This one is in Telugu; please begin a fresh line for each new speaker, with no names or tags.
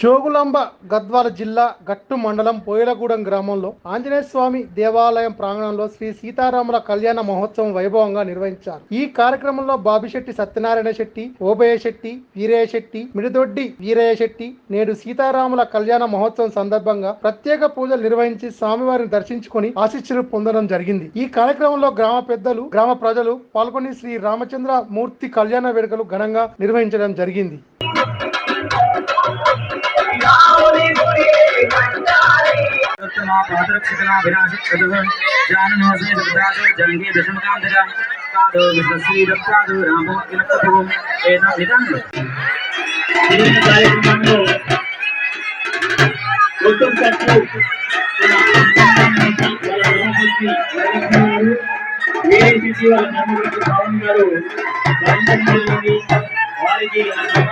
జోగులాంబ గద్వాల జిల్లా గట్టు మండలం పోయలగూడెం గ్రామంలో ఆంజనేయ స్వామి దేవాలయం ప్రాంగణంలో శ్రీ సీతారాముల కళ్యాణ మహోత్సవం వైభవంగా నిర్వహించారు. ఈ కార్యక్రమంలో బాబిశెట్టి సత్యనారాయణ శెట్టి ఓబయ్య శెట్టి వీరయ్య శెట్టి మిడిదొడ్డి వీరయ్య శెట్టి నేడు సీతారాముల కళ్యాణ మహోత్సవం సందర్భంగా ప్రత్యేక పూజలు నిర్వహించి స్వామివారిని దర్శించుకొని ఆశీస్సులు పొందడం జరిగింది. ఈ కార్యక్రమంలో గ్రామ పెద్దలు గ్రామ ప్రజలు పాల్గొని శ్రీ రామచంద్ర మూర్తి కళ్యాణ వేడుకలు ఘనంగా నిర్వహించడం జరిగింది.
మా పాదరక్షకనాభినాశిక్షదుః జాననోసే సదాసే జంగే దశమకాంతజ కాదో విశ్వశ్రీరప్తాదు రామో కిలకపు ఏదా నిదానం
ఈరోజు కార్యక్రమంలో గౌతమ్ కట్టు వాళ్ళ ధర్మపతి గారు ఏఐసిసి వాళ్ళ ధర్మపతి పవన్ గారు కార్యక్రమంలోని వారికి ఆ ధర్మానికి ధర్మ